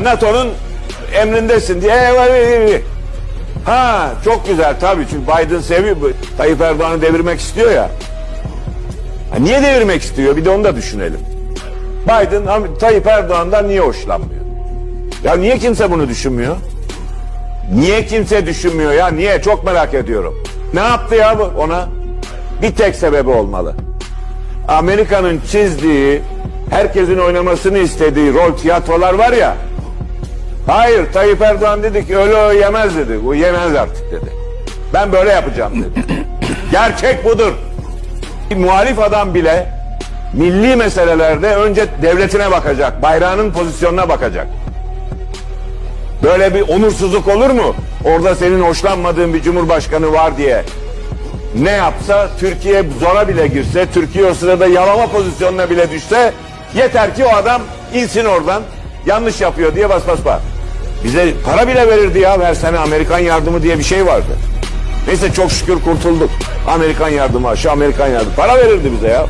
NATO'nun emrindesin diye. "Ee, Ha çok güzel tabii çünkü Biden seviyor. Tayyip Erdoğan'ı devirmek istiyor ya. Ha, niye devirmek istiyor? Bir de onu da düşünelim. Biden Tayyip Erdoğan'dan niye hoşlanmıyor? Ya niye kimse bunu düşünmüyor? Niye kimse düşünmüyor ya? Niye? Çok merak ediyorum. Ne yaptı ya bu ona? Bir tek sebebi olmalı. Amerika'nın çizdiği, herkesin oynamasını istediği rol tiyatrolar var ya. Hayır Tayyip Erdoğan dedi ki öyle o yemez dedi. O yemez artık dedi. Ben böyle yapacağım dedi. Gerçek budur. Bir muhalif adam bile milli meselelerde önce devletine bakacak. Bayrağının pozisyonuna bakacak. Böyle bir onursuzluk olur mu? Orada senin hoşlanmadığın bir cumhurbaşkanı var diye ne yapsa Türkiye zora bile girse Türkiye o sırada yalama pozisyonuna bile düşse yeter ki o adam insin oradan yanlış yapıyor diye bas bas bas. Bize para bile verirdi ya her sene Amerikan yardımı diye bir şey vardı. Neyse çok şükür kurtulduk. Amerikan yardımı aşı Amerikan yardımı. Para verirdi bize ya.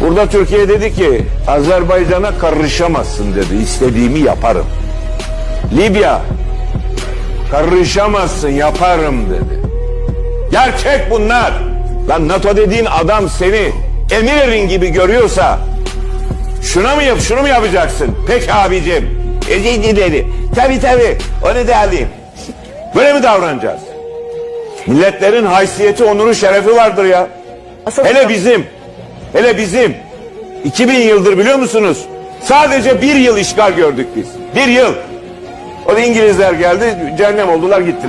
Burada Türkiye dedi ki Azerbaycan'a karışamazsın dedi. İstediğimi yaparım. Libya karışamazsın yaparım dedi. Gerçek bunlar. Lan NATO dediğin adam seni emir erin gibi görüyorsa şuna mı yap şunu mu yapacaksın? Peki abicim. Ezi dedi. Tabi tabi onu da alayım. Böyle mi davranacağız? Milletlerin haysiyeti, onuru, şerefi vardır ya. Asıl- Hele bizim. Hele bizim. 2000 yıldır biliyor musunuz? Sadece bir yıl işgal gördük biz. Bir yıl. O da İngilizler geldi, cehennem oldular gittiler.